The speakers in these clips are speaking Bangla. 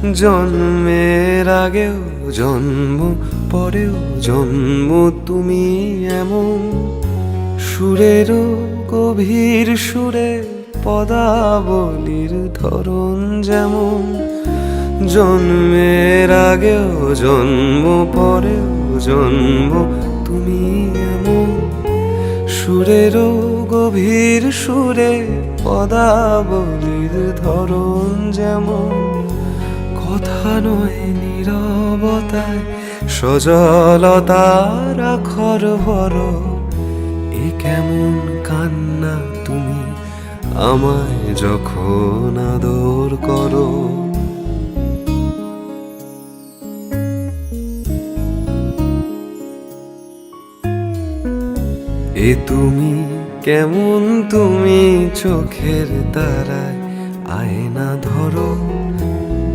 জন্মের আগেও জন্ম, পরেও জন্ম, তুমি এমন সুরেরও গভীর সুরে পদাবলীর ধরন যেমন। জন্মের আগেও জন্ম, পরেও জন্ম, তুমি এমন সুরেরও গভীর সুরে পদাবলীর ধরন যেমন। কথা নয়, নীরবতায় সজলতার আখর ভর। এ কেমন কান্না তুমি আমায় যখন আদর করো। এ তুমি কেমন তুমি চোখের তারায় আয়না ধরো।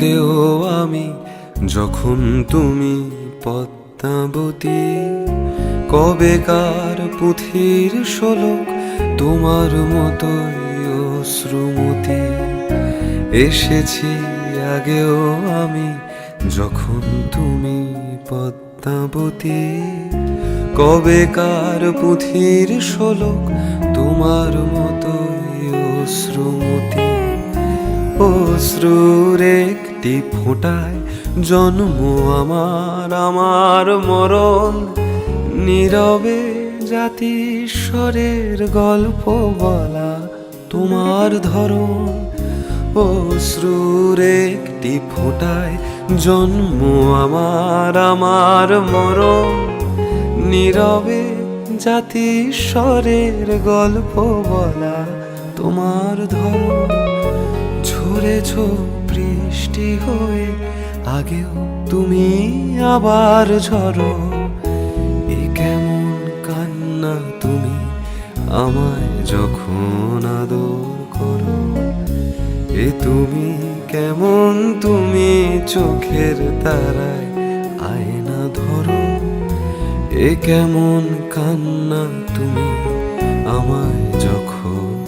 আগেও আমি যখন তুমি পদ্মাবতী, কবেকার পুঁথির শোলক তোমার মতোই অশ্রুমতি। এসেছি আগেও আমি যখন তুমি পদ্মাবতী, কবেকার পুঁথির শোলক তোমার মতো মতোই অশ্রুমতি। অশ্রুর একটি ফোঁটায় জন্ম আমার আমার মরণ। নীরবে জাতিস্বরের গল্প বলা তোমার ধরন অশ্রুর একটি ফোঁটায় জন্ম আমার আমার মরণ। নীরবে জাতিস্বরের গল্প বলা তোমার ধরন ঝরেছ, বৃষ্টি হয়ে আগেও তুমি আবার ঝরো। এ কেমন কান্না তুমি আমায় যখন আদর করো। এ তুমি কেমন তুমি চোখের তারায় আয়না ধরো। এ কেমন কান্না তুমি আমায় যখন